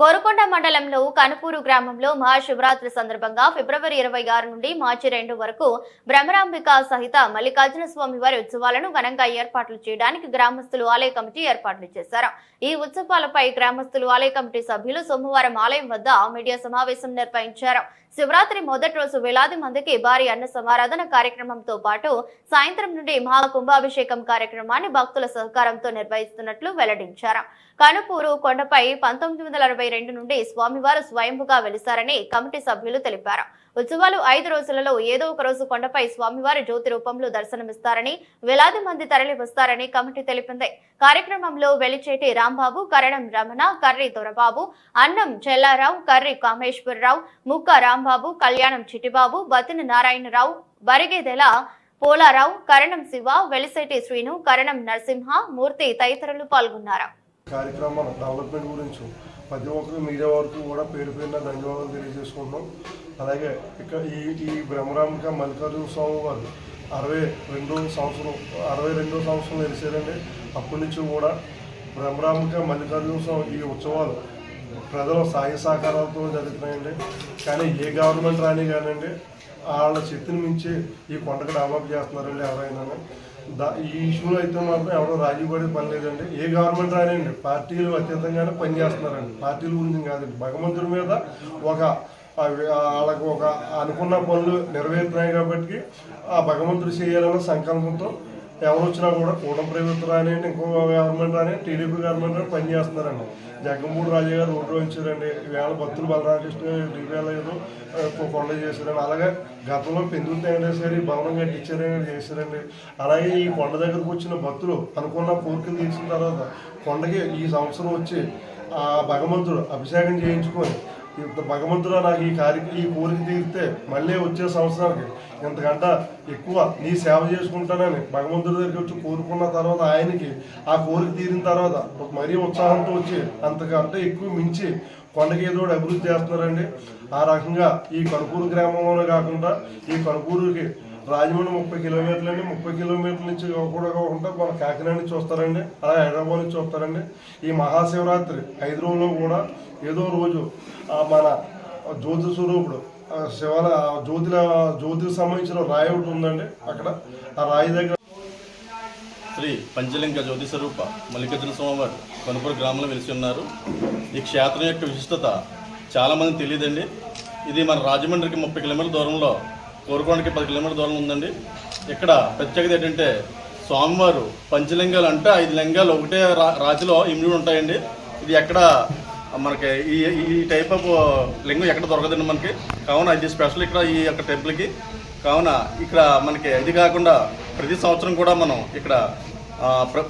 కోరుకొండ మండలంలో కనుపూరు గ్రామంలో మహాశివరాత్రి సందర్భంగా ఫిబ్రవరి ఇరవై ఆరు నుండి మార్చి రెండు వరకు బ్రహ్మరాంబిక సహిత మల్లికార్జున స్వామి వారి ఉత్సవాలను ఘనంగా ఏర్పాట్లు చేయడానికి గ్రామస్తులు ఆలయ కమిటీ ఏర్పాట్లు చేశారు. ఈ ఉత్సవాలపై గ్రామస్తులు ఆలయ కమిటీ సభ్యులు సోమవారం ఆలయం వద్ద మీడియా సమావేశం నిర్వహించారు. శివరాత్రి మొదటి రోజు వేలాది మందికి భారీ అన్న సమారాధన కార్యక్రమంతో పాటు సాయంత్రం నుండి మహా కుంభాభిషేకం కార్యక్రమాన్ని భక్తుల సహకారంతో నిర్వహిస్తున్నట్లు వెల్లడించారు. కనుపూరు కొండపై పంతొమ్మిది వందల అరవై రెండు నుండి స్వామివారు స్వయంభుగా వెలిశారని కమిటీ సభ్యులు తెలిపారు. ఉత్సవాలు ఐదు రోజులలో ఏదో ఒక రోజు కొండపై స్వామివారి జ్యోతి రూపంలో దర్శనమిస్తారని వేలాది మంది తరలి వస్తారని కమిటీ తెలిపింది. కార్యక్రమంలో వెలిచేటి రాంబాబు కరణం రమణ కర్రి దొరబాబు అన్నం చెల్లారావు కర్రి కామేశ్వరరావు ముక్క రాంబాబు కళ్యాణం చిట్టిబాబు బతిన నారాయణరావు బరిగేదెల పోలారావు కరణం శివ వెలిసేటి శ్రీను కరణం నరసింహ మూర్తి తదితరులు పాల్గొన్నారు. కార్యక్రమం డెవలప్మెంట్ గురించి ప్రతి ఒక్కరు మీడియా వరకు కూడా పేరు పేరున ధన్యవాదాలు తెలియజేసుకుంటున్నాం. అలాగే ఇక్కడ ఈ ఈ బ్రహ్మరామిక మల్లికార్జున స్వామి వారు అరవై రెండో సంవత్సరం అరవై రెండో సంవత్సరం తెలిసారండి అప్పటి నుంచి కూడా బ్రహ్మరామిక మల్లికార్జున స్వామి ఈ ఉత్సవాలు ప్రజల సాయ సహకారాలతో జరుగుతున్నాయండి కానీ ఏ గవర్నమెంట్ రాని కానండి వాళ్ళ శక్తిని మించి ఈ కొండకు డెవలప్ చేస్తున్నారండి ఎవరైనా దా ఈ ఇష్యూలో అయితే మాత్రం ఎవరో రాజీ పడే పని లేదండి. ఏ గవర్నమెంట్ రానండి పార్టీలు అత్యంతంగానే పనిచేస్తున్నారండి పార్టీల గురించి కాదండి. భగవంతుడి మీద ఒక వాళ్ళకు ఒక అనుకున్న పనులు నెరవేరుతున్నాయి కాబట్టి ఆ భగవంతుడు చేయాలన్న సంకల్పంతో ఎవరు వచ్చినా కూడా కూటమి ప్రభుత్వం రానివ్వండి ఇంకో గవర్నమెంట్ రాని టీడీపీ గవర్నమెంట్ రాని పనిచేస్తున్నారండి జగన్మోహన్ రాజు గారు రోడ్డు వచ్చారండి ఈవేళ భక్తులు బలరామకృష్ణ ఈవేళ ఏదో కొండ చేశారండి. అలాగే గతంలో పెందులు వెంకటేశ్వర గారు ఈ భవనం కట్టించారని చేశారండి. అలాగే ఈ కొండ దగ్గరకు వచ్చిన భక్తులు అనుకున్న కోరికలు తీర్చిన తర్వాత కొండకి ఈ సంవత్సరం వచ్చి ఆ భగవంతుడు అభిషేకం చేయించుకొని భగవంతుడు నాకు ఈ కార్య ఈ కోరిక తీరితే మళ్ళీ వచ్చే సంవత్సరానికి ఇంతకంట ఎక్కువ నీ సేవ చేసుకుంటానని భగవంతుడి దగ్గరికి వచ్చి కోరుకున్న తర్వాత ఆయనకి ఆ కోరిక తీరిన తర్వాత మరీ ఉత్సాహంతో వచ్చి అంతకంటే ఎక్కువ మించి కొండగేదోడు అభివృద్ధి చేస్తున్నారండి. ఆ రకంగా ఈ కనుకూరు గ్రామంలోనే కాకుండా ఈ కనుకూరుకి రాజమండ్రి ముప్పై కిలోమీటర్లు అండి ముప్పై కిలోమీటర్ల నుంచి కూడా కాకుండా మన కాకినాడ నుంచి వస్తారండి అలాగే హైదరాబాద్ నుంచి వస్తారండి ఈ మహాశివరాత్రి ఐదు రోజుల్లో కూడా ఏదో రోజు మన జ్యోతి స్వరూపుడు శివాల జ్యోతిల జ్యోతికి సంబంధించిన రాయి ఒకటి ఉందండి అక్కడ. ఆ రాయి దగ్గర శ్రీ పంచలింగ జ్యోతి స్వరూప మల్లికార్జున స్వామివారు కనుపూరు గ్రామంలో వెలిసి ఉన్నారు. ఈ క్షేత్రం యొక్క విశిష్టత చాలామంది తెలియదండి. ఇది మన రాజమండ్రికి ముప్పై కిలోమీటర్ల దూరంలో కోరుకోవడానికి పది కిలోమీటర్ల దూరం ఉందండి. ఇక్కడ ప్రత్యేకత ఏంటంటే స్వామివారు పంచలింగాలు అంటే ఐదు లింగాలు ఒకటే రా రాతిలో ఇమిడి ఉంటాయండి. ఇది ఎక్కడ మనకి ఈ ఈ టైప్ ఆఫ్ లింగం ఎక్కడ దొరకదండి మనకి. కావున ఇది స్పెషల్ ఇక్కడ ఈ యొక్క టెంపుల్కి కావున ఇక్కడ మనకి ఇది కాకుండా ప్రతి సంవత్సరం కూడా మనం ఇక్కడ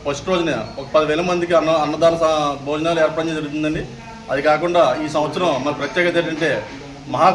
ఫస్ట్ రోజున ఒక పదివేల మందికి అన్న అన్నదాన స- భోజనాలు ఏర్పాటు జరుగుతుందండి. అది కాకుండా ఈ సంవత్సరం మన ప్రత్యేకత ఏంటంటే మహా